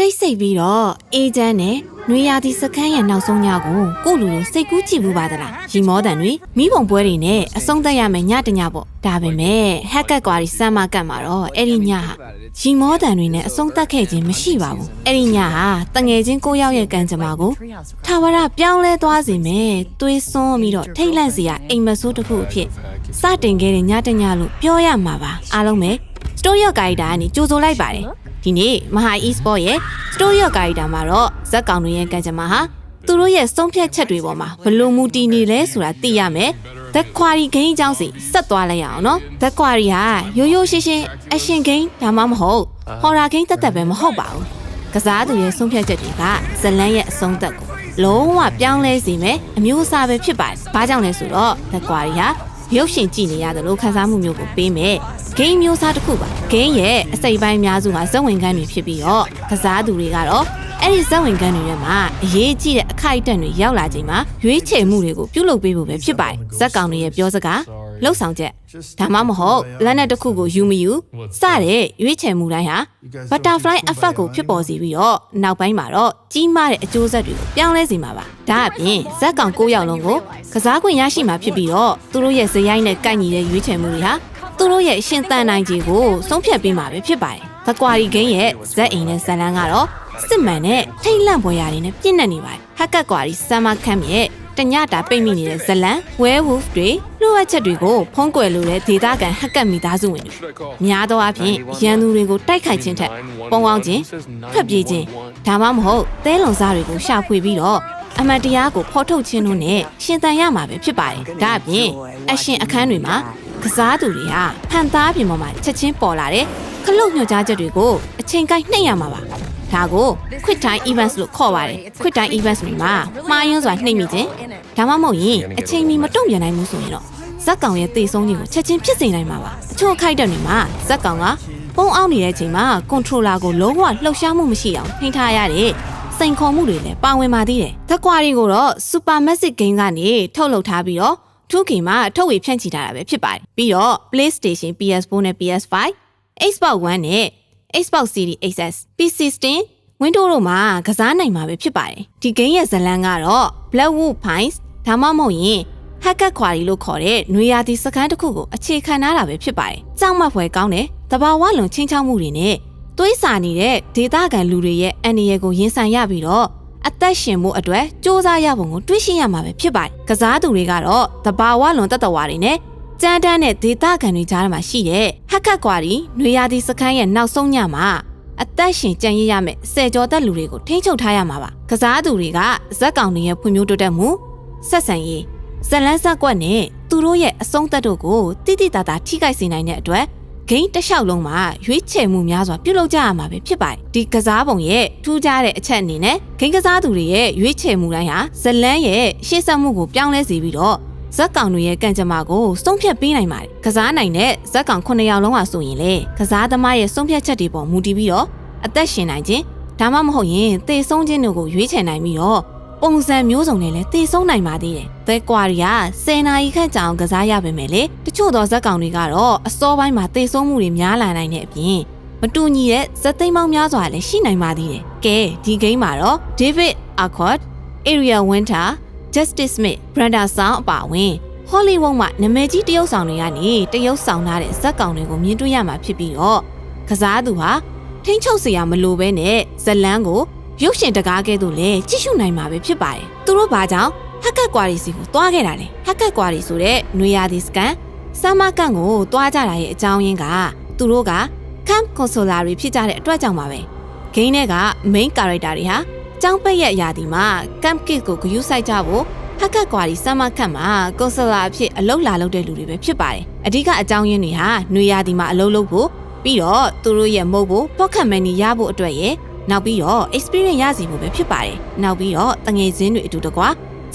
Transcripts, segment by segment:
တိတ်ဆိတ်ပြီးတော့အေဂျင့်နဲ့နွေရာသီစခန်းရဲ့နောက်ဆုံးညကိုကို့လူလိုစိတ်ကူးကြည့်ဘူးပါသလားရီမောတန်တွေမိဘုံပွဲတွေနဲ့အဆုံးသက်ရမယ်ညတညပေါ့ဒါပေမဲ့ဟက်ကက်ကွာရီစမ်းမကတ်မှာတော့အဲ့ဒီညဟာရီမောတန်တွေနဲ့အဆုံးသက်ခဲ့ခြင်းမရှိပါဘူးအဲ့ဒီညဟာတငယ်ချင်းကိုယောက်ရဲ့ကံကြမ္မာကိုထာဝရပြောင်းလဲသွားစေမယ်သွေးစွန်းပြီးတော့ထိတ်လန့်စရာအိမ်မဆိုးတစ်ခုအဖြစ်စတင်ခဲ့တဲ့ညတညလို့ပြောရမှာပါအားလုံးပဲ စတိုရီယောဂိုင်တာကနေကြိုဆိုလိုက်ပါတယ်ဒီနေ့မဟာ e-sport ရဲ့ story ရော့ကာရီတာမှာတော့ဇက်ကောင်တွေရဲ့ကံကြမ္မာဟာသူတို့ရဲ့ဆုံးဖြတ်ချက်တွေပေါ်မှာဘလို့မူတည်နေလဲဆိုတာသိရမယ်။ The Quarry Game အကြောင်းစီဆက်သွားလိုက်ရအောင်နော်။ The Quarry ဟာရိုးရိုးရှင်းရှင်း action game ဒါမှမဟုတ် horror game တက်တက်ပဲမဟုတ်ပါဘူး။ကစားသူရဲ့ဆုံးဖြတ်ချက်တွေကဇလန်းရဲ့အဆုံးသက်ကိုလုံးဝပြောင်းလဲစေမယ်အမျိုးအစားပဲဖြစ်ပါတယ်။ဘာကြောင့်လဲဆိုတော့ The Quarry ဟာ ရုပ်ရှင်ကြည့်နေရတယ်လို့ခံစားမှုမျိုးကိုပေးမယ်။ game မျိုးစားတစ်ခုပါ။ game ရဲ့အစိပ်ပိုင်းအများစုကဇက်ဝင်ကန်းတွေဖြစ်ပြီးတော့ကစားသူတွေကတော့အဲ့ဒီဇက်ဝင်ကန်းတွေထဲမှာအရေးကြီးတဲ့အခိုက်အတန့်တွေရောက်လာချိန်မှာရွေးချယ်မှုတွေကိုပြုလုပ်ပေးဖို့ပဲဖြစ်ပါတယ်။ဇက်ကောင်တွေရဲ့ပြောစကား လှုပ်ဆောင်ချက်ဒါမှမဟုတ်လက်နက်တစ်ခုကိုယူမယူစတဲ့ရွေးချယ်မှုတိုင်းဟာ butterfly effect ကိုဖြစ်ပေါ်စေပြီးတော့နောက်ပိုင်းမှာတော့ကြီးမားတဲ့အကျိုးဆက်တွေကိုပြောင်းလဲစေမှာပါဒါအပြင်ဇက်ကောင်၉ယောက်လုံးကိုကစားခွင့်ရရှိမှာဖြစ်ပြီးတော့သူတို့ရဲ့ဇယိုင်းနဲ့ကိုက်ညီတဲ့ရွေးချယ်မှုတွေဟာသူတို့ရဲ့ရှင်သန်နိုင်ခြင်းကိုဆုံးဖြတ်ပေးမှာပဲဖြစ်ပါတယ်သကွာရီဂိမ်းရဲ့ဇက်အိမ်နဲ့ဇက်လန်းကတော့စစ်မှန်တဲ့ထိတ်လန့်ပွဲရာတွေနဲ့ပြည့်နေနေပါတယ် ဟက်ကတ်ကွာရီဆမ်မာခမ်ရဲ့တညတာပိတ်မိနေတဲ့ဇလန်ဝဲဝူဖ်တွေလိုအပ်ချက်တွေကိုဖုံးကွယ်လိုတဲ့ဒေသခံဟက်ကတ်မိသားစုဝင်တွေများသောအားဖြင့်ရန်သူတွေကိုတိုက်ခိုက်ခြင်းထက်ပုံအောင်ခြင်းထွက်ပြေးခြင်းဒါမှမဟုတ်သဲလုံစားတွေကိုရှာဖွေပြီးတော့အမတ်တရားကိုဖော်ထုတ်ခြင်းတို့နဲ့ရှင်သန်ရမှာပဲဖြစ်ပါတယ်ဒါအပြင်အရှင်အခန်းတွေမှာကစားသူတွေဟာဖန်သားပြင်ပေါ်မှာချက်ချင်းပေါ်လာတဲ့ခလုတ်ညွှန်ကြားချက်တွေကိုအချိန်ကိုက်နှိမ့်ရမှာပါ ဒါကို quick time events လို့ခေါ်ပါတယ် quick time events တွေမှာမှားယွင်းစွာနှိမ့်မိခြင်းဒါမှမဟုတ်ရင်အချိန်မီမတုံ့ပြန်နိုင်ဘူးဆိုရင်တော့ဇက်ကောင်ရဲ့တေဆုံးခြင်းကိုချက်ချင်းဖြစ်စေနိုင်မှာပါအချို့အခိုက်အတန့်တွေမှာဇက်ကောင်ကပုံအောင်နေတဲ့အချိန်မှာကွန်ထရိုလာကိုလုံးဝလှုပ်ရှားမှုမရှိအောင်ထိန်းထားရတဲ့စိန်ခေါ်မှုတွေလည်းပါဝင်ပါသေးတယ်။သက်ကွာရီကိုတော့ Super Massive Game ကနေထုတ်လုပ်ထားပြီးတော့ 2K မှာထုတ်ဝေဖြန့်ချီထားတာပဲဖြစ်ပါတယ်။ပြီးတော့ PlayStation, PS4 နဲ့ PS5, Xbox One နဲ့ Xbox Series XS, PC Steam, Windows တို့မှာကစားနိုင်မှာပဲဖြစ်ပါတယ်။ဒီ game ရဲ့ဇာတ်လမ်းကတော့ Blackwood Pines ဒါမှမဟုတ်ရင်ဟက်ကတ်ခွာရီလို့ခေါ်တဲ့နွေရာသီစခန်းတစ်ခုကိုအခြေခံထားတာပဲဖြစ်ပါတယ်။ကြောက်မက်ဖွယ်ကောင်းတဲ့တဘာဝလွန်ချင်းချောက်မှုတွေနဲ့သွေးစာနေတဲ့ဒေသခံလူတွေရဲ့အန္တရာယ်ကိုရင်ဆိုင်ရပြီးတော့အသက်ရှင်မှုအတွက်စ조사ရပုံကိုတွေးရှင်းရမှာပဲဖြစ်ပါတယ်။ကစားသူတွေကတော့တဘာဝလွန်တတဝါတွေနဲ့ ကြမ်းတမ်းတဲ့ဒေသခံတွေကြားမှာရှိတဲ့ဟက်ကတ်ကွာရီနွေရာသီစခန်းရဲ့နောက်ဆုံးညမှာအသက်ရှင်ကြံရည်ရမယ်ဆယ်ကျော်သက်လူတွေကိုထိန်းချုပ်ထားရမှာပါ။ကစားသူတွေကဇက်ကောင်တွေရဲ့ဖွံ့ဖြိုးတိုးတက်မှုဆက်ဆံရေးဇလန်းဆက်ကွက်နဲ့သူတို့ရဲ့အဆုံးသက်တို့ကိုတိတိတသားထိခိုက်စေနိုင်တဲ့အတွက်ဂိမ်းတစ်လျှောက်လုံးမှာရွေးချယ်မှုများစွာပြုလုပ်ကြရမှာပဲဖြစ်ပါတယ်ဒီကစားပုံရဲ့ထူးခြားတဲ့အချက်အနေနဲ့ဂိမ်းကစားသူတွေရဲ့ရွေးချယ်မှုတိုင်းဟာဇလန်းရဲ့ရှေ့ဆက်မှုကိုပြောင်းလဲစေပြီးတော့ ဇက်ကောင်တွေရဲ့ကံကြမ္မာကိုစုံဖြတ်ပေးနိုင်ပါတယ်ကစားနိုင်တဲ့ဇက်ကောင်9ယောက်လုံးဟာဆိုရင်လေကစားသမားရဲ့စုံဖြတ်ချက်တွေပေါ်မူတည်ပြီးတော့အသက်ရှင်နိုင်ခြင်းဒါမှမဟုတ်ရင်သေဆုံးခြင်းတို့ကိုရွေးချယ်နိုင်ပြီးတော့ပုံစံမျိုးစုံနဲ့လည်းသေဆုံးနိုင်ပါသေးတယ်။သဲကွာရီက10နာရီခန့်ကြာအောင်ကစားရပါမယ်လေ။တချို့သောဇက်ကောင်တွေကတော့အစောပိုင်းမှာသေဆုံးမှုတွေများလာနိုင်တဲ့အပြင်မတူညီတဲ့ဇက်သိမ်းပေါင်းများစွာလည်းရှိနိုင်ပါသေးတယ်။ကဲဒီဂိမ်းမှာတော့ David Accord, Area Winter, Justice Smith, Brenda Song အပါအဝင် Hollywood မှာနာမည်ကြီးတရုပ်ဆောင်တွေကနေတရုပ်ဆောင်ထားတဲ့ဇက်ကောင်တွေကိုမြင်တွေ့ရမှာဖြစ်ပြီးတော့ကစားသူဟာထိန်းချုပ်စရာမလိုဘဲနဲ့ဇလန်းကိုရုပ်ရှင်တကားကဲ့သို့လည်းကြည့်ရှုနိုင်မှာပဲဖြစ်ပါတယ်။သူတို့ဘာကြောင့်ဟက်ကတ်ကွာရီစီကိုတွားခဲ့တာလဲ။ဟက်ကတ်ကွာရီဆိုတဲ့နွေရာသီစကန်ဆမ်မာကန်ကိုတွားကြတာရဲ့အကြောင်းရင်းကသူတို့က camp consolary ဖြစ်ကြတဲ့အတွက်ကြောင့်ပါပဲ။ဂိမ်းထဲက main character တွေဟာ ကျောင်းပိတ်ရဲ့အရာဒီမှာ camp kit ကိုဂရုစိုက်ကြဖို့ဟက်ကတ်ကွာရီဆမ်မာခန့်မှာကွန်ဆလာအဖြစ်အလုပ်လာလုပ်တဲ့လူတွေပဲဖြစ်ပါတယ်။အဓိကအကြောင်းရင်းတွေဟာနွေရာသီမှာအလုပ်လုပ်ဖို့ပြီးတော့သူတို့ရဲ့မုတ်ဖို့ဖောက်ခတ်မန်နီရဖို့အတွက်ရဲ့နောက်ပြီးတော့ experience ရစီဖို့ပဲဖြစ်ပါတယ်။နောက်ပြီးတော့တငယ်ချင်းတွေအတူတကွာ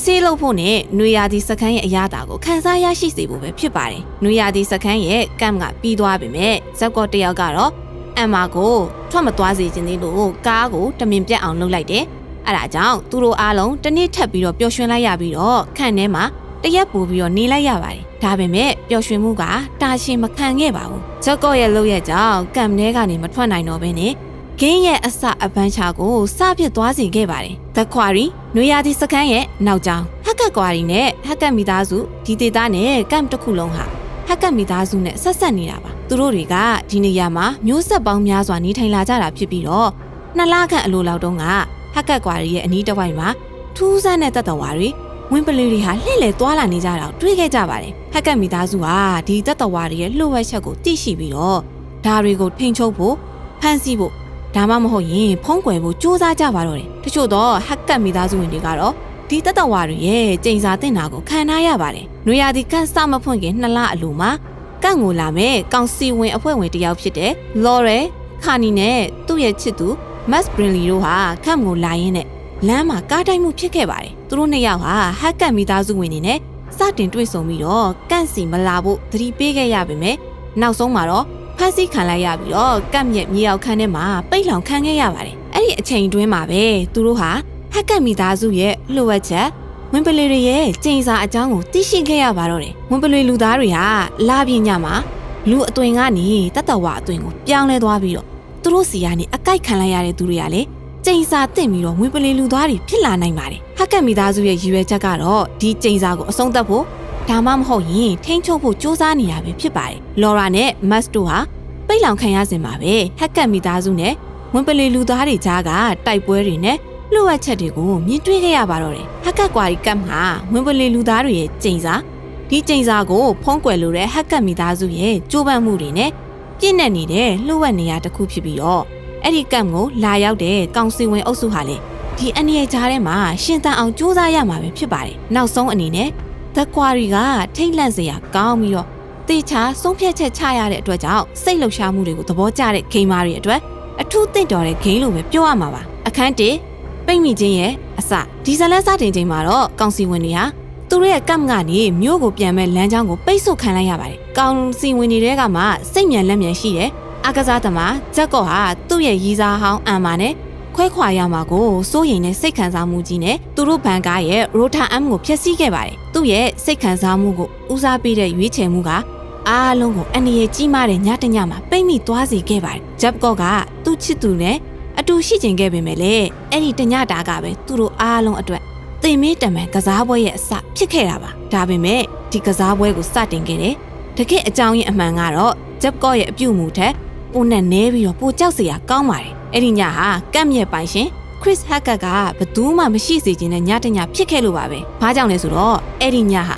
ဆေးလုပ်ဖို့နဲ့နွေရာသီစခန်းရဲ့အရာတာကိုခန်းစားရရှိစေဖို့ပဲဖြစ်ပါတယ်။နွေရာသီစခန်းရဲ့ကမ်ကပြီးသွားပြီမဲ့ဇက်ကော့တယောက်ကတော့ အမ်မာကိုထွက်မသွားစေချင်သေးလို့ကားကိုတမင်ပြတ်အောင်လုပ်လိုက်တယ်။အဲဒါကြောင့်သူတို့အားလုံးတနေ့ထပ်ပြီးတော့ပျော်ရွှင်လိုက်ရပြီးတော့ခန့်ထဲမှာတရက်ပူပြီးတော့နေလိုက်ရပါတယ်။ဒါပေမဲ့ပျော်ရွှင်မှုကတာရှည်မခံခဲ့ပါဘူး။ဂျက်ကော့ရဲ့လုပ်ရက်ကြောင့်ကမ်ထဲကနေမထွက်နိုင်တော့ဘဲနဲ့ဂင်းရဲ့အစအပန်းချကိုစပစ်သွားစေခဲ့ပါတယ်။ The Quarry နွေရာသီစခန်းရဲ့နောက်ကျောင်းဟက်ကတ်ကွာရီနဲ့ဟက်ကတ်မိသားစုဒီဒေသနဲ့ကမ်တစ်ခုလုံးဟာဟက်ကတ်မိသားစုနဲ့ဆက်ဆက်နေတာပါ သူတို့တွေကဒီနေရာမှာမျိုးဆက်ပေါင်းများစွာနေထိုင်လာကြတာဖြစ်ပြီးတော့နှစ်လခန့်အလိုလောက်တုန်းကဟက်ကတ်ကွာရီရဲ့အနီးတစ်ဝိုက်မှာထူးဆန်းတဲ့တပ်တော်ဝါတွေဝင်းပလေးတွေဟာလှည့်လည်သွားလာနေကြတာကိုတွေ့ခဲ့ကြပါတယ်ဟက်ကတ်မိသားစုဟာဒီတပ်တော်ဝါတွေရဲ့လှုပ်ဝက်ချက်ကိုသိရှိပြီးတော့ဒါတွေကိုထိန်ချုပ်ဖို့ဖမ်းဆီးဖို့ဒါမှမဟုတ်ရင်ဖုံးကွယ်ဖို့စူးစမ်းကြပါတော့တယ်တချို့တော့ဟက်ကတ်မိသားစုဝင်တွေကတော့ဒီတတဝါတွေရဲ့ကျိန်စာတင်တာကိုခံထားရပါတယ်။နွေရာသီကန့်စမဖွင့်ခင်နှစ်လအလိုမှာ ကန့်ကိုလာမဲ့ကောင်စီဝင်အဖွဲ့ဝင်တယောက်ဖြစ်တဲ့ Laurel ခါနီနဲ့သူ့ရဲ့ချစ်သူ Max Brinley တို့ဟာခန့်ကိုလာရင်းနဲ့လမ်းမှာကားတိုက်မှုဖြစ်ခဲ့ပါတယ်။သူတို့နှစ်ယောက်ဟာဟက်ကတ်မိသားစုဝင်တွေနဲ့စတင်တွေ့ဆုံပြီးတော့ကန့်စီမလာဖို့သတိပေးခဲ့ရပေမဲ့နောက်ဆုံးမှာတော့ဖမ်းဆီးခံလိုက်ရပြီးတော့ကန့်မြက်မြေအောင်ခန်းထဲမှာပိတ်လောင်ခံခဲ့ရပါတယ်။အဲ့ဒီအချိန်တွင်းမှာပဲသူတို့ဟာဟက်ကတ်မိသားစုရဲ့လှုပ်ဝက်ချက် ဝင်းပလေတွေရဲ့ကျိန်စာအကြောင်းကိုသိရှိခဲ့ရပါတော့တယ်ဝင်းပလေလူသားတွေဟာလာပြင်းညမှာလူအသွင်ကနေတတဝအသွင်ကိုပြောင်းလဲသွားပြီးတော့သူတို့စီကနေအကိုက်ခံလိုက်ရတဲ့သူတွေကလည်းကျိန်စာတင့်ပြီးတော့ဝင်းပလေလူသားတွေဖြစ်လာနိုင်ပါတယ်ဟက်ကတ်မိသားစုရဲ့ရည်ရွယ်ချက်ကတော့ဒီကျိန်စာကိုအဆုံးသတ်ဖို့ဒါမှမဟုတ်ရင်ထိန်းချုပ်ဖို့စ조사နေတာပဲဖြစ်ပါတယ်လော်ရာနဲ့မတ်တို့ဟာပိတ်လောင်ခံရစင်ပါပဲဟက်ကတ်မိသားစုနဲ့ဝင်းပလေလူသားတွေကြားကတိုက်ပွဲတွေနဲ့ လှုပ်ဝက်ချက်တွေကိုမြင်တွေ့ခဲ့ရပါတော့တယ်ဟက်ကတ်ကွာရီကပ်မှာဝင်းပလီလူသားတွေရဲ့ကျိန်စာဒီကျိန်စာကိုဖုံးကွယ်လိုတဲ့ဟက်ကတ်မိသားစုရဲ့ကြိုးပမ်းမှုတွေနဲ့ပြည့်နေနေတဲ့လှုပ်ဝက်နေရာတစ်ခုဖြစ်ပြီးတော့အဲ့ဒီကပ်ကိုလာရောက်တဲ့ကောင်စီဝင်အုပ်စုဟာလေဒီအနေအကြားထဲမှာရှင်သန်အောင်ကြိုးစားရမှာပဲဖြစ်ပါတယ်နောက်ဆုံးအနေနဲ့သက်ကွာရီကထိတ်လန့်စရာကောင်းပြီးတော့တေချာဆုံးဖြတ်ချက်ချရတဲ့အတွက်ကြောင့်စိတ်လှုပ်ရှားမှုတွေကိုသဘောကျတဲ့ဂိမ်းမားတွေအတွက်အထူးသင့်တော်တဲ့ဂိမ်းလို့ပဲပြောရမှာပါအခန်း1 ပိတ်မိခြင်းရဲ့အစဒီဇလန်စတင်ချိန်မှာတော့ကောင်စီဝင်တွေဟာသူတို့ရဲ့ကမ်ကနေမြို့ကိုပြန်မဲ့လမ်းကြောင်းကိုပိတ်ဆို့ခံလိုက်ရပါတယ်။ကောင်စီဝင်တွေကမှစိတ်မြန်လက်မြန်ရှိတယ်။အကစားသမားဂျက်ကော့ဟာသူ့ရဲ့ရီစားဟောင်းအန်မာနဲ့ခွဲခွာရမှာကိုစိုးရိမ်တဲ့စိတ်ခံစားမှုကြီးနဲ့သူတို့ဘန်ကားရဲ့ရိုထာအမ်ကိုဖျက်ဆီးခဲ့ပါတယ်။သူ့ရဲ့စိတ်ခံစားမှုကိုဦးစားပေးတဲ့ရွေးချယ်မှုကအားလုံးကိုအနေရကြီးမားတဲ့ညတညမှာပိတ်မိသွားစေခဲ့ပါတယ်။ဂျက်ကော့ကသူ့ချစ်သူနဲ့ အတူရှိကျင်ခဲ့ပေမဲ့လည်းအဲ့ဒီတညတာကပဲသူတို့အားလုံးအတွက်သင်မင်းတမန်ကစားပွဲရဲ့အစဖြစ်ခဲ့တာပါဒါပေမဲ့ဒီကစားပွဲကိုစတင်ခဲ့တယ်တကယ့်အကြောင်းရင်းအမှန်ကတော့ဂျက်ကော့ရဲ့အပြုတ်မှုထက်ပိုနဲ့နဲပြီးတော့ပိုကြောက်စရာကောင်းပါတယ်အဲ့ဒီညဟာကန့်မြက်ပိုင်ရှင်ခရစ်ဟက်ကကဘသူမှမရှိစေချင်တဲ့ညတညဖြစ်ခဲ့လို့ပါပဲ။ဘာကြောင့်လဲဆိုတော့အဲ့ဒီညဟာ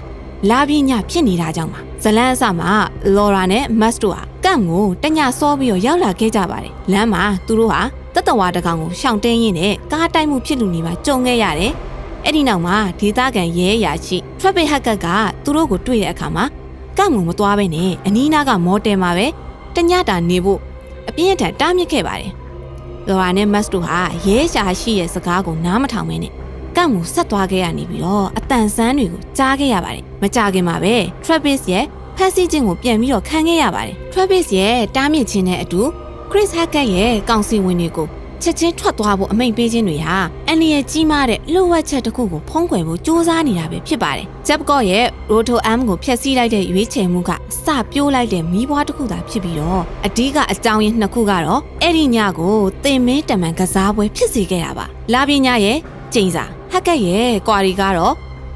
လာပြင်းညဖြစ်နေတာကြောင့်ပါ။ဇလန်းအစမှာလော်ရာနဲ့မတ်တို့ဟာကန့်ကိုတညစောပြီးတော့ရောက်လာခဲ့ကြပါတယ်။လမ်းမှာသူတို့ဟာ တတဝါတကောင်ကိုရှောင်တင်းရင်းနဲ့ကားတိုက်မှုဖြစ်လူနေပါကြုံခဲ့ရတယ်။အဲ့ဒီနောက်မှာဒေသခံရဲအရာရှိ traffic hacker ကသူတို့ကိုတွေ့တဲ့အခါမှာကန့်ငုံမသွားပဲနဲ့အနီးနားကမော်တယ်မှာပဲတညတာနေဖို့အပြင်းအထန်တားမြစ်ခဲ့ပါတယ်။လော်ရာနဲ့မတ်တို့ဟာရဲရှာရှိရဲ့စကားကိုနားမထောင်မဲနဲ့ကန့်ကိုဆက်သွားခဲ့ရနေပြီးတော့အတန်ဆန်းတွေကိုကြားခဲ့ရပါတယ်။မကြခင်မှာပဲ Travis ရဲ့ဖက်ဆီးခြင်းကိုပြန်ပြီးတော့ခံခဲ့ရပါတယ်။ Travis ရဲ့တားမြစ်ခြင်းနဲ့အတူ Chris Hackett ရဲ့ကောင်စီဝင်တွေကိုချက်ချင်းထွက်သွားဖို့အမိန့်ပေးခြင်းတွေဟာအန်လီရဲ့ကြီးမားတဲ့လှုပ်ဝက်ချက်တစ်ခုကိုဖုံးကွယ်ဖို့စူးစမ်းနေတာပဲဖြစ်ပါတယ်။ Jabcot ရဲ့ Roto M ကိုဖျက်ဆီးလိုက်တဲ့ရွေးချယ်မှုကစပြိုးလိုက်တဲ့မီးပွားတစ်ခုသာဖြစ်ပြီးတော့အဓိကအကြောင်းရင်းနှစ်ခုကတော့အဲ့ဒီညကိုတင်မင်းတမန်ကစားပွဲဖြစ်စေခဲ့တာပါ။လာပြညရဲ့ကျိန်စာ Hackett ရဲ့ကွာရီကတော့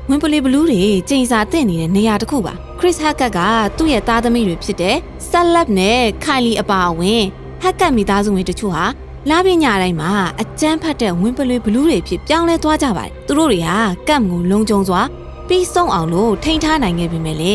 ဝင်းပလီဘလူးတွေကျိန်စာတင့်နေတဲ့နေရာတစ်ခုပါ။ Chris Hackett ကသူ့ရဲ့သားသမီးတွေဖြစ်တဲ့ Salab နဲ့ Kylie အပါအဝင် ဟက်ကတ်မိသားစုဝင်တချို့ဟာလာပြညတိုင်းမှာအကျန်းဖတ်တဲ့ဝင်းပလွေဘလူးတွေဖြစ်ပြောင်းလဲသွားကြပါတယ်။သူတို့တွေဟာကတ်ကိုလုံခြုံစွာပြီးဆုံးအောင်လို့ထိန်းထားနိုင်ခဲ့ပေမဲ့လေ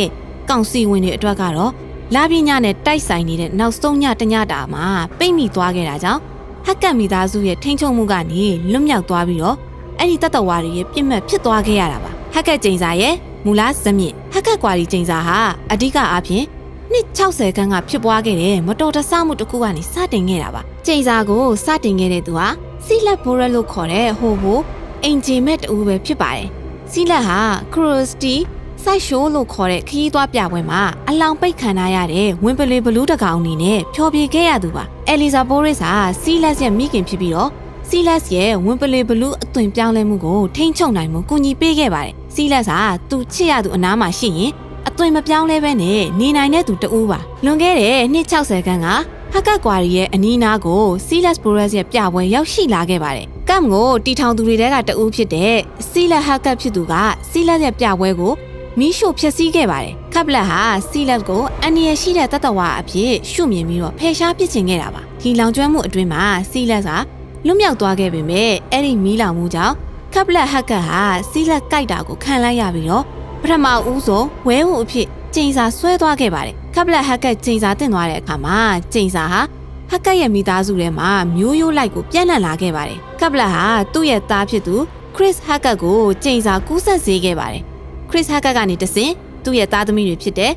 ကောင်စီဝင်တွေအတွက်ကတော့လာပြညနဲ့တိုက်ဆိုင်နေတဲ့နောက်ဆုံးညတညတာမှာပိတ်မိသွားခဲ့တာကြောင့်ဟက်ကတ်မိသားစုရဲ့ထိန်းချုပ်မှုကနေလွတ်မြောက်သွားပြီးတော့အဲ့ဒီတတဝါတွေရဲ့ပြစ်မှတ်ဖြစ်သွားခဲ့ရတာပါ။ဟက်ကတ်ကျိန်စာရဲ့မူလားဇမြင့်ဟက်ကတ်ကွာဒီကျိန်စာဟာအဓိကအားဖြင့် နှစ်60ခန်းကဖြစ်ပွားခဲ့တဲ့မတော်တဆမှုတစ်ခုကနေစတင်ခဲ့တာပါ။ကျိန်စာကိုစတင်ခဲ့တဲ့သူဟာစီလက်ဘိုရက်လို့ခေါ်တဲ့ဟိုဟိုအင်ဂျီမက်တူပဲဖြစ်ပါတယ်။စီလက်ဟာခရစ်စတီစိုက်ရှိုးလို့ခေါ်တဲ့ခရီးသွားပြပွဲမှာအလောင်ပိတ်ခံထားရတဲ့ဝင်းပလီဘလူးတကောင်အနေနဲ့ဖျော်ဖြေခဲ့ရသူပါ။အယ်လီဇာဘိုရစ်ဟာစီလက်ရဲ့မိခင်ဖြစ်ပြီးတော့စီလက်ရဲ့ဝင်းပလီဘလူးအသွင်ပြောင်းလဲမှုကိုထိန်းချုပ်နိုင်မှုကူညီပေးခဲ့ပါတယ်။စီလက်ဟာသူချစ်ရသူအနားမှာရှိရင် အသွင်မပြောင်းလဲပဲနဲ့နေနိုင်တဲ့သူတဦးပါလွန်ခဲ့တဲ့နှစ်60ခန်းကဟက်ကကွာရီရဲ့အနီးနားကို Silas Boras ရဲ့ပြပွဲရောက်ရှိလာခဲ့ပါတယ်။ကမ်ကိုတီထောင်သူတွေတဲကတဦးဖြစ်တဲ့ Silas Hackett ဖြစ်သူက Silas ရဲ့ပြပွဲကိုမီးရှို့ဖျက်ဆီးခဲ့ပါတယ်။ကပ်လက်ဟာ Silas ကိုအန်နီရရှိတဲ့တတဝါအဖြစ်ရှုမြင်ပြီးတော့ဖယ်ရှားပစ်ချင်ခဲ့တာပါ။ဒီလောင်ကျွမ်းမှုအတွင်းမှာ Silas ကလွတ်မြောက်သွားခဲ့ပေမဲ့အဲ့ဒီမီးလောင်မှုကြောင့်ကပ်လက်ဟက်ကတ်ဟာ Silas ကြိုက်တာကိုခံလိုက်ရပြီးတော့ ပထမဦးဆုံးဝဲဟုအဖြစ်ကျိန်စာဆွဲသွားခဲ့ပါတယ်။ကပ်လက်ဟက်ကတ်ကျိန်စာတင်သွားတဲ့အခါမှာကျိန်စာဟာဟက်ကတ်ရဲ့မိသားစုထဲမှာမျိုးရိုးလိုက်ကိုပြန့်နှံ့လာခဲ့ပါတယ်။ကပ်လက်ဟာသူ့ရဲ့သားဖြစ်သူ Chris Hackett ကိုကျိန်စာကူးဆက်စေခဲ့ပါတယ်။ Chris Hackett ကနေတဆင့်သူ့ရဲ့သားသမီးတွေဖြစ်တဲ့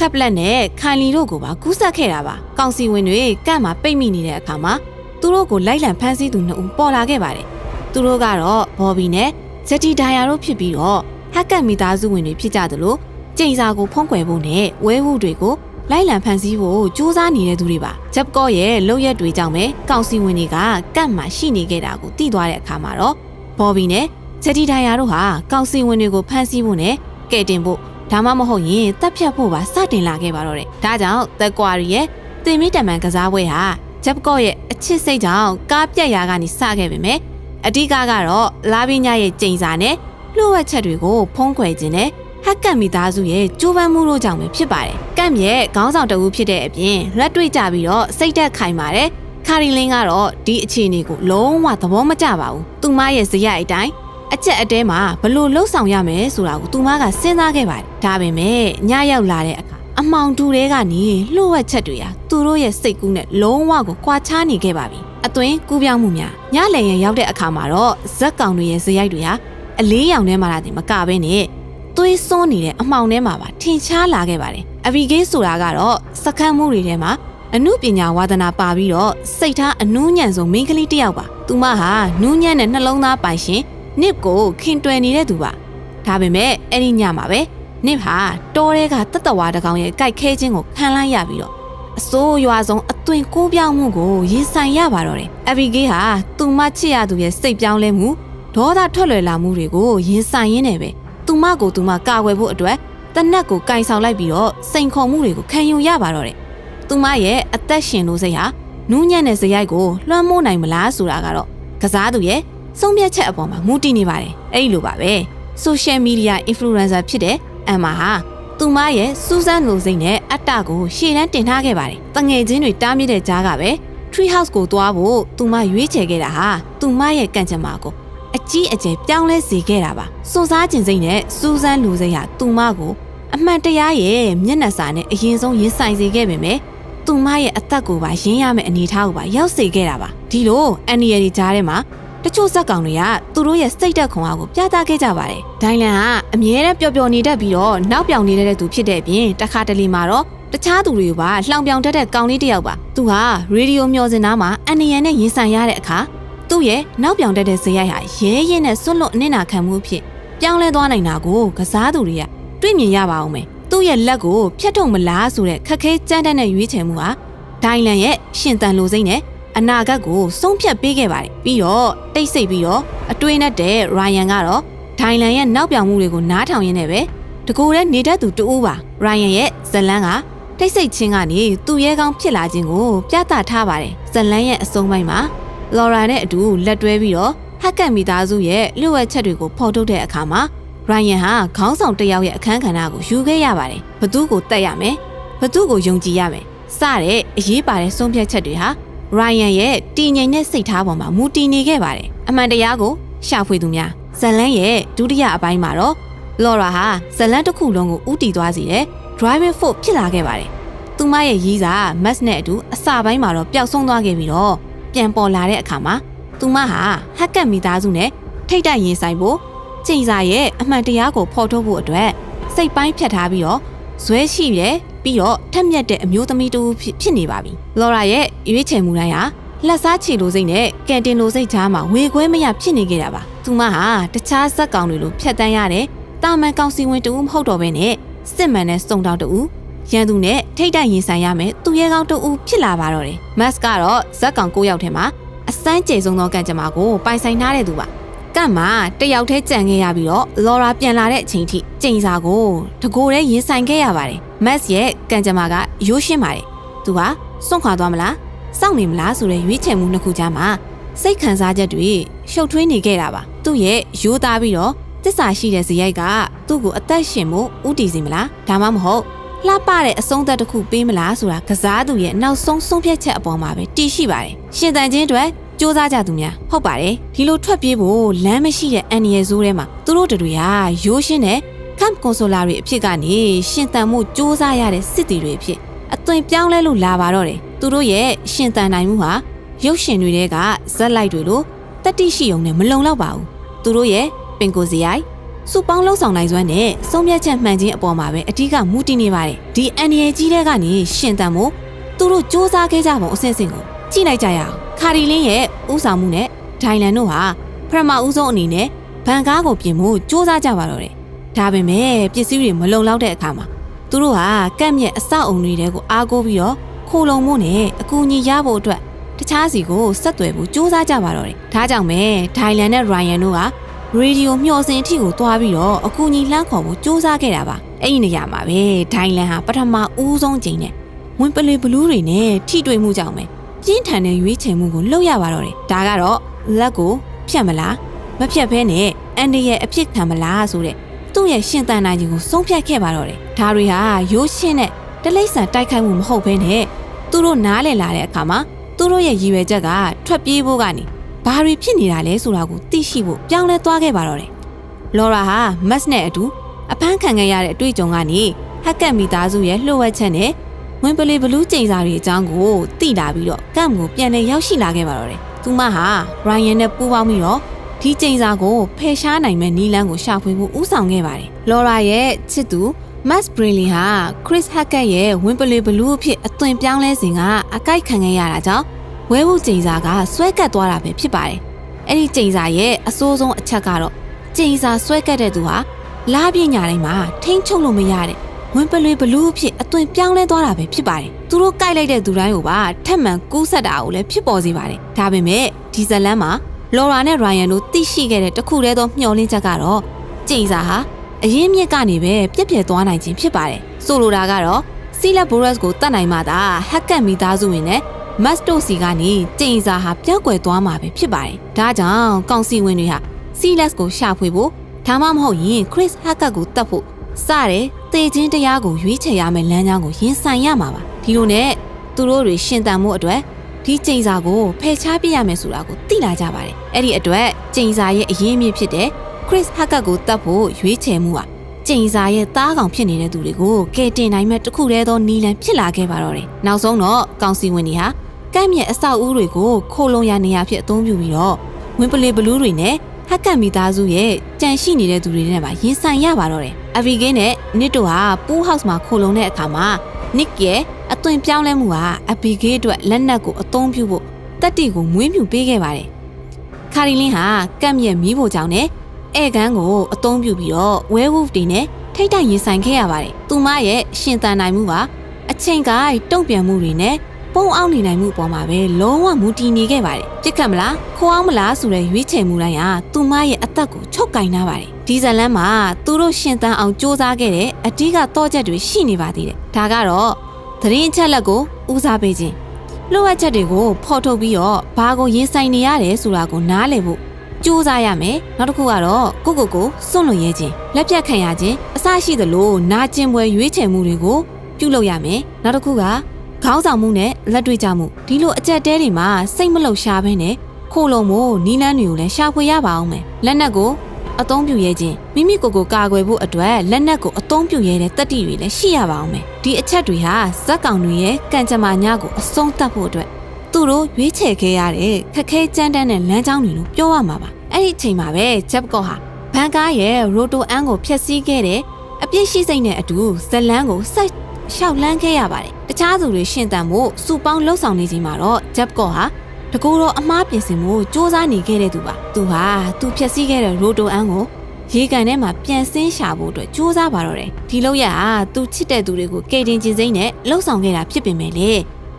ကပ်လက်နဲ့ခိုင်လီတို့ကိုပါကူးဆက်ခဲ့တာပါ။ကောင်စီဝင်တွေကန့်မှာပိတ်မိနေတဲ့အခါမှာသူတို့ကိုလိုက်လံဖမ်းဆီးသူနှစ်ဦးပေါ်လာခဲ့ပါတယ်။သူတို့ကတော့ဘော်ဘီနဲ့ဂျက်တီဒိုင်ယာတို့ဖြစ်ပြီးတော့ ဟက်ကတ်မိသားစုဝင်တွေဖြစ်ကြသလိုကျိန်စာကိုဖုံးကွယ်ဖို့နဲ့ဝဲဟုတွေကိုလိုက်လံဖန်ဆီးဖို့စူးစမ်းနေတဲ့သူတွေပါဂျပ်ကော့ရဲ့လုံရက်တွေကြောင့်ပဲကောင်စီဝင်တွေကကန့်မှရှိနေခဲ့တာကိုသိသွားတဲ့အခါမှာတော့ဘော်ဘီနဲ့ဂျက်တီဒိုင်ယာတို့ဟာကောင်စီဝင်တွေကိုဖမ်းဆီးဖို့နဲ့ကဲတင်ဖို့ဒါမှမဟုတ်ရင်တပ်ဖြတ်ဖို့ပါစတင်လာခဲ့ပါတော့တယ်ဒါကြောင့်သက်ကွာရီရဲ့တင်မီတမန်ကစားပွဲဟာဂျပ်ကော့ရဲ့အချစ်စိတ်ကြောင့်ကားပြက်ရာကနေစခဲ့ပေမဲ့အဓိကကတော့လာဘီညာရဲ့ကျိန်စာနဲ့ လှုပ်ဝက်ချက်တွေကိုဖုံးကွယ်ခြင်းနဲ့ဟက်ကတ်မိသားစုရဲ့ကြိုးပမ်းမှုတို့ကြောင့်ပဲဖြစ်ပါတယ်။ကမ်ရဲ့ခေါင်းဆောင်တဦးဖြစ်တဲ့အပြင်လက်တွေ့ကြပြီးတော့စိတ်သက်ခိုင်ပါတယ်။ခါရီလင်းကတော့ဒီအခြေအနေကိုလုံးဝသဘောမကျပါဘူး။သူမရဲ့ဇယိုက်အတိုင်းအချက်အတဲမှာဘလို့လှုပ်ဆောင်ရမယ်ဆိုတာကိုသူမကစဉ်းစားခဲ့ပါတယ်။ဒါပေမဲ့ညရောက်လာတဲ့အခါအမောင်တူတွေကနေလှုပ်ဝက်ချက်တွေဟာသူတို့ရဲ့စိတ်ကူးနဲ့လုံးဝကိုကွာခြားနေခဲ့ပါပြီ။အသွင်ကူးပြောင်းမှုများညလည်ရင်ရောက်တဲ့အခါမှာတော့ဇက်ကောင်တွေရဲ့ဇယိုက်တွေဟာ အလေးရောင်ထဲမှာလာတယ်မကဘဲနဲ့သွေးစွန်းနေတဲ့အမှောင်ထဲမှာပါထင်ရှားလာခဲ့ပါတယ်။အဘီဂေးဆိုတာကတော့စကမ်းမှုတွေထဲမှာအမှုပညာဝါသနာပါပြီးတော့စိတ်ထားအနူးညံ့ဆုံးမိန်းကလေးတစ်ယောက်ပါ။သူမဟာနူးညံ့တဲ့နှလုံးသားပိုင်ရှင်နစ်ကိုခင်တွယ်နေတဲ့သူပါ။ဒါပေမဲ့အဲ့ဒီညမှာပဲနစ်ဟာတောထဲကတတဝါတကောင်ရဲ့ကြိုက်ခဲခြင်းကိုခံလိုက်ရပြီးတော့အစိုးရွာဆုံးအသွင်ကိုးပြောင်းမှုကိုရင်ဆိုင်ရပါတော့တယ်။အဘီဂေးဟာသူမချစ်ရသူရဲ့စိတ်ပြောင်းလဲမှု ဒေါသထွက်လွယ်လာမှုတွေကိုရင်ဆိုင်ရင်းနဲ့ပဲသူမကိုသူမကာကွယ်ဖို့အတွက်တနက်ကိုကင်ဆောင်လိုက်ပြီးတော့စိန်ခေါ်မှုတွေကိုခံယူရပါတော့တယ်။သူမရဲ့အသက်ရှင်လို့စိတ်ဟာနူးညံ့တဲ့ဇယိုက်ကိုလွှမ်းမိုးနိုင်မလားဆိုတာကတော့ကစားသူရဲ့ဆုံးဖြတ်ချက်အပေါ်မှာမူတည်နေပါတယ်။အဲ့ဒီလိုပါပဲ။ social media influencer ဖြစ်တဲ့အမ်မာဟာသူမရဲ့စူးစမ်းလိုစိတ်နဲ့အတ္တကိုရှေ့တန်းတင်ထားခဲ့ပါတယ်။တငယ်ချင်းတွေတားမြစ်တဲ့ကြားကပဲ Tree House ကိုသွားဖို့သူမရွေးချယ်ခဲ့တာဟာသူမရဲ့ကံကြမ္မာကို အကြီးအကျယ်ပြောင်းလဲစေခဲ့တာပါစွန်စားခြင်းစိတ်နဲ့စူးစမ်းလူစိတ်ဟာသူမကိုအမှန်တရားရဲ့မျက်နှာစာနဲ့အရင်ဆုံးရင်ဆိုင်စေခဲ့ပေမဲ့သူမရဲ့အသက်ကိုပါရင်းရမယ့်အနေအထားကိုပါရောက်စေခဲ့တာပါဒီလိုအန်နီရယ်ဒီကြားထဲမှာတချို့ဇက်ကောင်တွေကသူတို့ရဲ့စိတ်သက်ခွန်အားကိုပြသခဲ့ကြပါတယ်ဒိုင်လန်ကအမြဲတမ်းပျော်ပျော်နေတတ်ပြီးတော့နောက်ပြောင်နေတဲ့သူဖြစ်တဲ့အပြင်တခါတလေမှာတော့တခြားသူတွေကိုပါလှောင်ပြောင်တတ်တဲ့ကောင်လေးတစ်ယောက်ပါသူဟာရေဒီယိုမျောစင်သားမှာအန်နီရယ်နဲ့ရင်ဆိုင်ရတဲ့အခါ သူ့ရဲ့နောက်ပြောင်တတ်တဲ့ဇယိုက်ဟာရဲရဲနဲ့စွန့်လွတ်အနစ်နာခံမှုဖြစ်ပြောင်းလဲသွားနိုင်တာကိုကစားသူတွေကတွေ့မြင်ရပါအောင်မယ်သူ့ရဲ့လက်ကိုဖျက်ထုတ်မလားဆိုတဲ့ခက်ခဲကြမ်းတမ်းတဲ့ရွေးချယ်မှုဟာဒိုင်လန်ရဲ့ရှင်တန်လိုစိတ်နဲ့အနာဂတ်ကိုဆုံးဖြတ်ပေးခဲ့ပါတယ်ပြီးတော့တိတ်ဆိတ်ပြီးတော့အတွေးနဲ့တဲ့ရိုင်ယန်ကတော့ဒိုင်လန်ရဲ့နောက်ပြောင်မှုတွေကိုနားထောင်ရင်းနဲ့ပဲတကူတဲ့နေတတ်သူတူဦးပါရိုင်ယန်ရဲ့ဇလန်းကတိတ်ဆိတ်ချင်းကနေသူ့ရဲကောင်းဖြစ်လာခြင်းကိုပြသထားပါတယ်ဇလန်းရဲ့အဆုံးပိုင်းမှာ လော်ရာနဲ့အတူလက်တွဲပြီးတော့ဟက်ကတ်မိသားစုရဲ့လျှို့ဝှက်ချက်တွေကိုဖော်ထုတ်တဲ့အခါမှာရိုင်ယန်ဟာခေါင်းဆောင်တစ်ယောက်ရဲ့အခန်းကဏ္ဍကိုယူခဲ့ရပါတယ်။ဘသူကိုတက်ရမယ်။ဘသူကိုယုံကြည်ရမယ်။စတဲ့အရေးပါတဲ့ဆုံးဖြတ်ချက်တွေဟာရိုင်ယန်ရဲ့တည်ငြိမ်တဲ့စိတ်ထားပေါ်မှာမူတည်နေခဲ့ပါတယ်။အမှန်တရားကိုရှာဖွေသူများဇလန်းရဲ့ဒုတိယအပိုင်းမှာတော့လော်ရာဟာဇလန်းတစ်ခုလုံးကိုဥတီသွားစေတဲ့ driving force ဖြစ်လာခဲ့ပါတယ်။သူမရဲ့ရီးစာမတ်နဲ့အတူအစပိုင်းမှာတော့ပျောက်ဆုံးသွားခဲ့ပြီးတော့ ပြန်ပေါ်လာတဲ့အခါမှာသူမဟာဟက်ကတ်မိသားစုနဲ့ထိတ်တိုက်ရင်ဆိုင်ဖို့ချိန်စာရဲ့အမှန်တရားကိုဖော်ထုတ်ဖို့အတွက်စိတ်ပိုင်းဖြတ်ထားပြီးတော့ဇွဲရှိတယ်ပြီးတော့ထက်မြက်တဲ့အမျိုးသမီးတူဖြစ်နေပါပြီ။လော်ရာရဲ့ရွေးချယ်မှုတိုင်းဟာလက်စားချီလိုစိတ်နဲ့ကန်တင်လိုစိတ်ကြားမှာဝေခွဲမရဖြစ်နေခဲ့တာပါ။သူမဟာတခြားဇက်ကောင်တွေလိုဖြတ်တန်းရတဲ့တာမန်ကောင်စီဝင်တူမဟုတ်တော့ဘဲနဲ့စစ်မှန်တဲ့စုံတောက်တူ ရန်သူနဲ့ထိတ်တိုက်ရင်ဆိုင်ရမယ်သူရဲကောင်းတူဖြစ်လာပါတော့တယ်။မတ်ကတော့ဇက်ကောင်၉ယောက်ထဲမှာအစမ်းကျေဆုံးသောကံကြမ္မာကိုပိုင်ဆိုင်ထားတဲ့သူပါကန့်မှာတယောက်တည်းကြံခဲ့ရပြီးတော့လော်ရာပြန်လာတဲ့အချိန်ထိကျိန်စာကိုတကိုယ်တည်းရင်ဆိုင်ခဲ့ရပါတယ်မတ်ရဲ့ကံကြမ္မာကရိုးရှင်းပါတယ်သူဟာစွန့်ခွာသွားမလားစောင့်နေမလားဆိုတဲ့ရွေးချယ်မှုနှစ်ခုကြားမှာစိတ်ခံစားချက်တွေရှုပ်ထွေးနေခဲ့တာပါသူ့ရဲ့ရိုးသားပြီးတော့တစ္ဆာရှိတဲ့ဇယိုက်ကသူ့ကိုအသက်ရှင်မှုဥတည်စေမလားဒါမှမဟုတ် လှပတဲ့အဆုံးသက်တစ်ခုပေးမလားဆိုတာကစားသူရဲ့နောက်ဆုံးဆုံးဖြတ်ချက်အပေါ်မှာပဲတည်ရှိပါတယ်ရှင်တန်ချင်းအတွက်စူးစမ်းကြသူများဟုတ်ပါတယ်ဒီလိုထွက်ပြေးဖို့လမ်းမရှိတဲ့အန်ရီယယ်ဇိုးထဲမှာသူတို့တို့တွေကရိုးရှင်းတဲ့ camp consular တွေအဖြစ်ကနေရှင်တန်မှုစူးစမ်းရတဲ့စစ်တီတွေအဖြစ်အသွင်ပြောင်းလဲလို့လာပါတော့တယ်သူတို့ရဲ့ရှင်တန်နိုင်မှုဟာရုပ်ရှင်တွေကဇက်လိုက်တွေလိုတတိရှိုံနဲ့မလုံလောက်ပါဘူးသူတို့ရဲ့ပင်ကိုစရိုက် စုပေါင်းလှုပ်ဆောင်နိုင်စွမ်းနဲ့ဆုံးဖြတ်ချက်မှန်ခြင်းအပေါ်မှာပဲအဓိကမူတည်နေပါတယ်ဒီအန်ရီကြီးတဲ့ကနေရှင်တန်မှုသူတို့စူးစမ်းခဲ့ကြပုံအစဉ်စဉ်ကိုကြည့်လိုက်ကြရအောင်ခါရီလင်းရဲ့ဥဆောင်မှုနဲ့ဒိုင်လန်တို့ဟာပထမဦးဆုံးအနေနဲ့ဘန်ကားကိုပြင်မှုစူးစမ်းကြပါတော့တယ်ဒါပေမဲ့ပစ္စည်းတွေမလုံလောက်တဲ့အခါမှာသူတို့ဟာကန့်မြက်အဆောက်အုံတွေကိုအားကိုးပြီးတော့ခိုလုံမှုနဲ့အကူအညီရဖို့အတွက်တခြားစီကိုဆက်သွယ်ဖို့စူးစမ်းကြပါတော့တယ်ဒါကြောင့်ပဲဒိုင်လန်နဲ့ရိုင်ယန်တို့က ရေဒီယိုမျှော်စင်အထိကိုတွားပြီးတော့အကူအညီလှမ်းခေါ်ဖို့စူးစမ်းခဲ့တာပါအဲ့ဒီနေရာမှာပဲဒိုင်လန်ဟာပထမဦးဆုံးချိန်နဲ့ဝင်ပလေဘလူးတွေနဲ့ထိတွေ့မှုကြောင့်ပဲပြင်းထန်တဲ့ရွေးချယ်မှုကိုလုပ်ရပါတော့တယ်ဒါကတော့လက်ကိုဖြတ်မလားမဖြတ်ဘဲနဲ့အန်ဒီရဲ့အဖြစ်ခံမလားဆိုတဲ့သူ့ရဲ့ရှင်တန်နိုင်ခြင်းကိုဆုံးဖြတ်ခဲ့ပါတော့တယ်ဒါတွေဟာရိုးရှင်းတဲ့တလိမ့်ဆန်တိုက်ခိုက်မှုမဟုတ်ဘဲနဲ့သူတို့နားလည်လာတဲ့အခါမှာသူတို့ရဲ့ရည်ရွယ်ချက်ကထွက်ပြေးဖို့ကနေ ဘာတွေဖြစ်နေတာလဲဆိုတာကိုသိရှိဖို့ပြောင်းလဲသွားခဲ့ပါတော့တယ်လော်ရာဟာမတ်နဲ့အတူအဖမ်းခံခဲ့ရတဲ့အတွေ့အကြုံကနေဟက်ကတ်မိသားစုရဲ့လှုပ်ဝက်ချက်နဲ့ဝင်ပလီဘလူးကျိန်စာတွေအကြောင်းကိုသိလာပြီးတော့ကမ်ကိုပြန်လည်ရောက်ရှိလာခဲ့ပါတော့တယ်။သူမဟာရိုင်ယန်နဲ့ပူးပေါင်းပြီးတော့ဒီကျိန်စာကိုဖယ်ရှားနိုင်မဲ့နီလန်းကိုရှာဖွေဖို့ဦးဆောင်ခဲ့ပါတယ်။လော်ရာရဲ့ချစ်သူမတ်ဘရီလီဟာခရစ်ဟက်ကတ်ရဲ့ဝင်ပလီဘလူးအဖြစ်အသွင်ပြောင်းလဲစဉ်ကအကိုက်ခံခဲ့ရတာကြောင့် ဝဲဖို့ကျိန်စာကဆွဲကတ်သွားတာပဲဖြစ်ပါတယ်။အဲ့ဒီကျိန်စာရဲ့အဆိုးဆုံးအချက်ကတော့ကျိန်စာဆွဲကတ်တဲ့သူဟာလားပြညာတိုင်းမှာထိန်းချုပ်လို့မရတဲ့ဝင်ပလွေဘလူးအဖြစ်အသွင်ပြောင်းလဲသွားတာပဲဖြစ်ပါတယ်။သူတို့ကြိုက်လိုက်တဲ့သူတိုင်းကိုပါထက်မှန်ကူးဆက်တာကိုလည်းဖြစ်ပေါ်စေပါတယ်။ဒါပေမဲ့ဒီဇလန်မှာလော်ရာနဲ့ရိုင်ယန်တို့သိရှိခဲ့တဲ့တခုတည်းသောမျှော်လင့်ချက်ကတော့ကျိန်စာဟာအရင်မြစ်ကနေပဲပြက်ပြက်သွားနိုင်ခြင်းဖြစ်ပါတယ်။ဆိုလိုတာကတော့စီလက်ဘိုရက်စ်ကိုတတ်နိုင်မှသာဟက်ကတ်မိသားစုဝင်နဲ့ မတ်တိုစီကနေကျိန်စာဟာပျောက်ကွယ်သွားမှာပဲဖြစ်ပါတယ်။ဒါကြောင့်ကောင်စီဝင်တွေဟာစီလက်ကိုရှာဖွေဖို့ဒါမှမဟုတ်ရင်ခရစ်ဟက်ကတ်ကိုတတ်ဖို့စတဲ့တေချင်းတရားကိုရွေးချယ်ရမယ့်လမ်းကြောင်းကိုရင်ဆိုင်ရမှာပါဒီလိုနဲ့သူတို့တွေရှင်တန်မှုအတွက်ဒီကျိန်စာကိုဖယ်ရှားပြရမယ်ဆိုတာကိုသိလာကြပါတယ်အဲ့ဒီအတွက်ကျိန်စာရဲ့အရင်းအမြစ်ဖြစ်တဲ့ခရစ်ဟက်ကတ်ကိုတတ်ဖို့ရွေးချယ်မှုဟာကျိန်စာရဲ့သားကောင်ဖြစ်နေတဲ့သူတွေကိုကယ်တင်နိုင်မဲ့တခုတည်းသောနီလန်ဖြစ်လာခဲ့ပါတော့တယ်နောက်ဆုံးတော့ကောင်စီဝင်တွေဟာ ကမ်းမြေအဆောက်အဦတွေကိုခိုလုံရနေရဖြစ်အသုံးပြုပြီးတော့ဝင်ပလေဘလူးတွေနဲ့ဟက်ကတ်မိသားစုရဲ့ကြံရှိနေတဲ့သူတွေနဲ့ပါရင်ဆိုင်ရပါတော့တယ်။အဗီဂင်းနဲ့နစ်တို့ဟာပူးဟောက်စ်မှာခိုလုံတဲ့အခါမှာနစ်ရဲ့အသွင်ပြောင်းလဲမှုဟာအဗီဂင်းအတွက်လက်နက်ကိုအသုံးပြုဖို့တက်တီကိုမွေးမြူပေးခဲ့ပါတယ်။ခါရီလင်းဟာကတ်မြက်မီးဖို့ကြောင့်နဲ့ဧကန်ကိုအသုံးပြုပြီးတော့ဝဲဝူဖ်တွေနဲ့ထိတ်တိုက်ရင်ဆိုင်ခဲ့ရပါတယ်။သူမရဲ့ရှင်သန်နိုင်မှုဟာအချိန်ကတုံ့ပြန်မှုတွေနဲ့ ပုံအောင်နေနိုင်မှုအပေါ်မှာပဲလုံးဝမူတည်နေခဲ့ပါတယ်ပြစ်ခတ်မလားခိုးအောင်မလားဆိုတဲ့ရွေးချယ်မှုတိုင်းဟာသူမရဲ့အသက်ကိုချုပ်ကင်ထားပါတယ်ဒီဇလန်မှာသူတို့ရှင်သန်အောင်စူးစမ်းခဲ့တဲ့အဓိကတော့ချက်တွေရှိနေပါသေးတယ်ဒါကတော့သတင်းချက်လက်ကိုဦးစားပေးခြင်းလိုအပ်ချက်တွေကိုဖော်ထုတ်ပြီးတော့ဘာကိုရင်ဆိုင်နေရတယ်ဆိုတာကိုနားလည်ဖို့စူးစမ်းရမယ်နောက်တစ်ခုကတော့ကိုကိုကိုစွန့်လွတ်ရဲခြင်းလက်ပြတ်ခံရခြင်းအစရှိသလိုနာကျင်ပွဲရွေးချယ်မှုတွေကိုပြုလုပ်ရမယ်နောက်တစ်ခုက ခေါင်းဆောင်မှုနဲ့လက်တွေ့ကြမှုဒီလိုအကြက်တဲတွေမှာစိတ်မလုံရှားဘဲနဲ့ခိုးလုံမို့နီးလန်းတွေကိုလည်းရှာဖွေရပါအောင်မယ်လက်နက်ကိုအသုံးပြုရဲခြင်းမိမိကိုယ်ကိုကာကွယ်ဖို့အတွက်လက်နက်ကိုအသုံးပြုရဲတဲ့တတိတွေလည်းရှိရပါအောင်မယ်ဒီအချက်တွေဟာဇက်ကောင်တွေရဲ့ကံကြမ္မာညကိုအဆုံးသတ်ဖို့အတွက်သူတို့ရွေးချယ်ခဲ့ရတဲ့ခက်ခဲကြမ်းတမ်းတဲ့လမ်းကြောင်းတွေလို့ပြောရမှာပါအဲ့ဒီအချိန်မှာပဲဂျက်ကောဟာဘန်ကားရဲ့ရိုတိုအန်ကိုဖျက်ဆီးခဲ့တဲ့အပြစ်ရှိစိတ်နဲ့အတူဇလန်းကိုစိုက် ရှောက်လန်းခဲ့ရပါတယ်။တခြားသူတွေရှင်တန်မှုစူပေါင်းလှုပ်ဆောင်နေချိန်မှာတော့ဂျက်ကော့ဟာတကူတော့အမားပြင်ဆင်မှုစူးစမ်းနေခဲ့တဲ့သူပါ။သူဟာသူဖြည့်ဆည်းခဲ့တဲ့ရိုတိုအန်ကိုရေကန်ထဲမှာပြန်ဆင်းရှာဖို့အတွက်စူးစမ်းပါတော့တယ်။ဒီလောက်ရဟာသူချစ်တဲ့သူတွေကိုကယ်တင်ခြင်းစိမ့်နဲ့လှုပ်ဆောင်ခဲ့တာဖြစ်ပေမဲ့လေ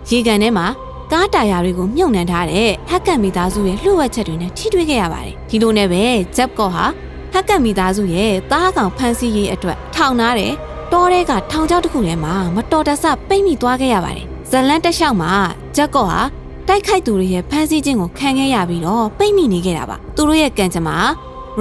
ရေကန်ထဲမှာကားတာယာတွေကိုမြုပ်နှံထားတဲ့ဟက်ကန်မိသားစုရဲ့လှုပ်ဝက်ချက်တွေနဲ့ထိတွေ့ခဲ့ရပါတယ်။ဒီလိုနဲ့ပဲဂျက်ကော့ဟာဟက်ကန်မိသားစုရဲ့တားကောင်ဖန်ဆီးရေးအတွက်ထောင်ထားတယ် တောထဲကထောင်ချောက်တစ်ခုထဲမှာမတော်တဆပိတ်မိသွားခဲ့ရပါတယ်ဇလန်တက်လျှောက်မှာဂျက်ကော့ဟာတိုက်ခိုက်သူတွေရဲ့ဖမ်းဆီးခြင်းကိုခံခဲ့ရပြီးတော့ပိတ်မိနေခဲ့တာပါသူတို့ရဲ့ကံကြမ္မာ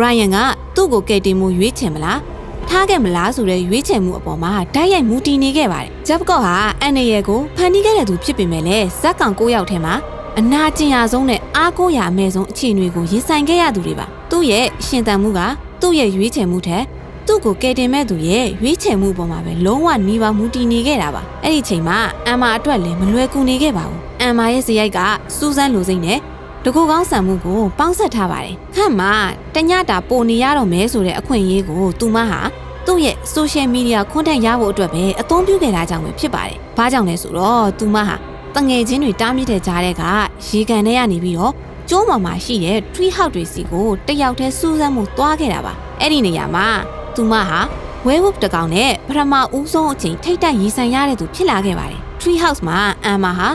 ရိုင်ယန်ကသူ့ကိုကယ်တင်မှုရွေးချယ်မလားထားခဲ့မလားဆိုတဲ့ရွေးချယ်မှုအပေါ်မှာဓာတ်ရိုက်မူတည်နေခဲ့ပါတယ်ဂျက်ကော့ဟာအန်နေရကိုဖန်တီးခဲ့တဲ့သူဖြစ်ပေမဲ့လည်းဇက်ကောင်၉ယောက်ထဲမှာအနာကျင်ရဆုံးနဲ့အားကိုးရအမဲ့ဆုံးအခြေအနေကိုရင်ဆိုင်ခဲ့ရသူတွေပါသူ့ရဲ့ရှင်သန်မှုကသူ့ရဲ့ရွေးချယ်မှုထက် သူ့ကိုကယ်တင်မဲ့သူရဲ့ရွေးချယ်မှုပေါ်မှာပဲလုံးဝနှီးပါမူတည်နေခဲ့တာပါအဲ့ဒီချိန်မှာအမ်မာအတွက်လည်းမလွယ်ကူနေခဲ့ပါဘူးအမ်မာရဲ့ဇယိုက်ကစူးစမ်းလိုစိမ့်နဲ့တကူကောင်းဆန်မှုကိုပေါင်းဆက်ထားပါတယ်ခန့်မှာတညတာပိုနေရတော့မဲဆိုတဲ့အခွင့်အရေးကိုသူမဟာသူ့ရဲ့ social media content ရဖို့အတွက်ပဲအသုံးပြုခဲ့တာကြောင့်ပဲဖြစ်ပါတယ်။ဘာကြောင့်လဲဆိုတော့သူမဟာတငယ်ချင်းတွေတားမြစ်တဲ့ကြားတဲ့ကရေကန်ထဲကနေပြီးတော့ကျိုးပေါ်မှာရှိတဲ့ tree house တွေစီကိုတယောက်တည်းစူးစမ်းမှုသွားခဲ့တာပါ။အဲ့ဒီနေရာမှာ သူမဟာ werewolf တကောင်နဲ့ပထမဦးဆုံးအချိန်ထိတ်တက်ရီဆိုင်ရတဲ့သူဖြစ်လာခဲ့ပါတယ်။ tree house မှာအမ်မာဟာ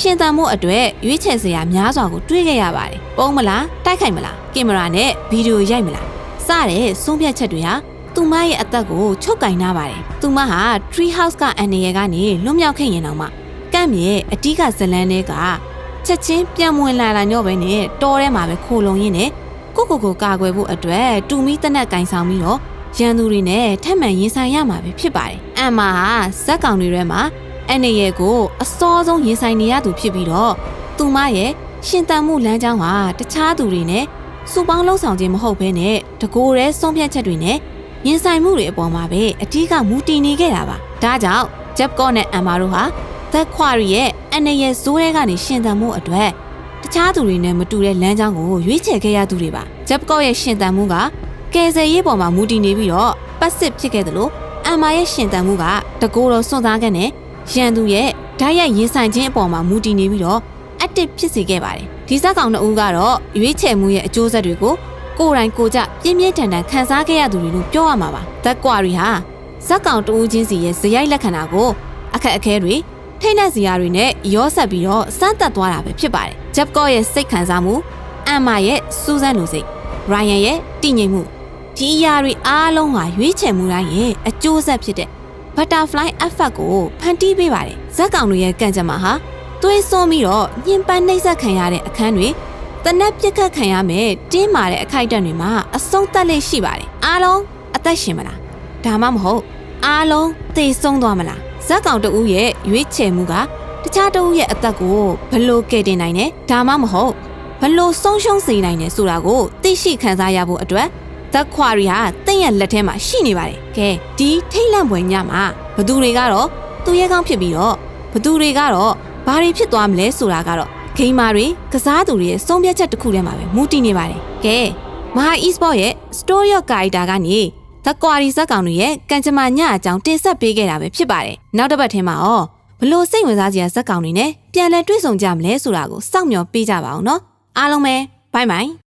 ရှင်သန်မှုအတွက်ရွေးချယ်စရာများစွာကိုတွေးခဲ့ရပါတယ်။ပုံမလားတိုက်ခိုက်မလားကင်မရာနဲ့ဗီဒီယိုရိုက်မလားစတဲ့ဆုံးဖြတ်ချက်တွေဟာသူမရဲ့အသက်ကိုချုပ်ကင်နာပါတယ်။သူမဟာ tree house ကအန်နေရကနေလွတ်မြောက်ခဲ့ရင်တော့မှကန့်မြေအတိကဇလန်းတွေကချက်ချင်းပြန်ဝင်လာလာညော့ပဲနဲ့တောထဲမှာပဲခိုလုံရင်းနဲ့ကိုကိုကိုကာကွယ်ဖို့အတွက်တူမီတနက်ကင်ဆောင်ပြီးတော့ ရန်သူတွေနဲ့ထက်မှန်ရင်ဆိုင်ရမှာပဲဖြစ်ပါတယ်။အမ်မာဟာဇက်ကောင်တွေထဲမှာအနေရဲ့ကိုအစောဆုံးရင်ဆိုင်နေရသူဖြစ်ပြီးတော့သူမရဲ့ရှင်တန်မှုလမ်းကြောင်းဟာတခြားသူတွေနဲ့စူပေါင်းလှုပ်ဆောင်ခြင်းမဟုတ်ဘဲနဲ့တကိုယ်ရဲဆုံးဖြတ်ချက်တွေနဲ့ရင်ဆိုင်မှုတွေအပေါ်မှာပဲအထူးကမူတည်နေခဲ့တာပါ။ဒါကြောင့်ဂျက်ကော့နဲ့အမ်မာတို့ဟာသက်ခွာရီရဲ့အနေရဲ့ဇိုးထဲကနေရှင်တန်မှုအတွက်တခြားသူတွေနဲ့မတူတဲ့လမ်းကြောင်းကိုရွေးချယ်ခဲ့ရသူတွေပါ။ဂျက်ကော့ရဲ့ရှင်တန်မှုက ကယ်ဆယ်ရေးပေါ်မှာမူတည်နေပြီးတော့ပတ်စစ်ဖြစ်ခဲ့သလိုအမ်မာရဲ့ရှင်တန်မှုကတကိုယ်တော်စွန့်စားခဲ့တဲ့ရန်သူရဲ့ဓာတ်ရိုက်ရင်ဆိုင်ခြင်းအပေါ်မှာမူတည်နေပြီးတော့အက်တစ်ဖြစ်စေခဲ့ပါတယ်ဒီဇက်ကောင်နှစ်ဦးကတော့ရွေးချယ်မှုရဲ့အကျိုးဆက်တွေကိုကိုယ်တိုင်ကိုယ်ကျပြင်းပြင်းထန်ထန်ခံစားခဲ့ရသူတွေလို့ပြောရမှာပါဇက်ကွာရီဟာဇက်ကောင်တဦးချင်းစီရဲ့ဇယိုက်လက္ခဏာကိုအခက်အခဲတွေထိတ်နှက်စရာတွေနဲ့ရောဆက်ပြီးတော့စမ်းသပ်သွားတာပဲဖြစ်ပါတယ်ဂျက်ကော့ရဲ့စိတ်ခံစားမှုအမ်မာရဲ့စူးစမ်းလိုစိတ်ရိုင်ယန်ရဲ့တည်ငြိမ်မှု ဒီအရာတွေအားလုံးဟာရွေးချယ်မှုတိုင်းရဲ့အကျိုးဆက်ဖြစ်တဲ့ butterfly effect ကိုဖန်တီးပေးပါတယ်ဇက်ကောင်တွေရဲ့ကံကြမ္မာဟာသွေးစွန်းပြီးတော့ညှဉ်းပန်းနှိပ်စက်ခံရတဲ့အခန်းတွေတနက်ပြစ်ခတ်ခံရမယ်တင်းမာတဲ့အခိုက်အတန့်တွေမှာအဆုံးသတ်လေးရှိပါတယ်အားလုံးအသက်ရှင်မလားဒါမှမဟုတ်အားလုံးသေဆုံးသွားမလားဇက်ကောင်တဦးရဲ့ရွေးချယ်မှုကတခြားတဦးရဲ့အသက်ကိုဘလို့ကယ်တင်နိုင်တယ်ဒါမှမဟုတ်ဘလို့ဆုံးရှုံးစေနိုင်တယ်ဆိုတာကိုသိရှိခံစားရဖို့အတွက် သက်ခွာရီဟာတင့်ရဲ့လက်ထဲမှာရှိနေပါတယ်။ကဲဒီထိတ်လန့်ပွဲညမှာဘသူတွေကတော့သူရဲကောင်းဖြစ်ပြီးတော့ဘသူတွေကတော့ဘာတွေဖြစ်သွားမလဲဆိုတာကတော့ဂိမ်းမာတွေကစားသူတွေရဲ့စုံပြတ်ချက်တစ်ခုထဲမှာပဲမူတည်နေပါတယ်။ကဲမဟာ e-sport ရဲ့ story of character ကနေသက်ကွာရီဇက်ကောင်တွေရဲ့ကံကြမ္မာညအကြောင်းတင်ဆက်ပေးခဲ့တာပဲဖြစ်ပါတယ်။နောက်တစ်ပတ်ထဲမှာရောဘလို့စိတ်ဝင်စားစရာဇက်ကောင်တွေနဲ့ပြန်လည်တွေ့ဆုံကြမလဲဆိုတာကိုစောင့်မျှော်ပေးကြပါအောင်နော်။အားလုံးပဲဘိုင်ဘိုင်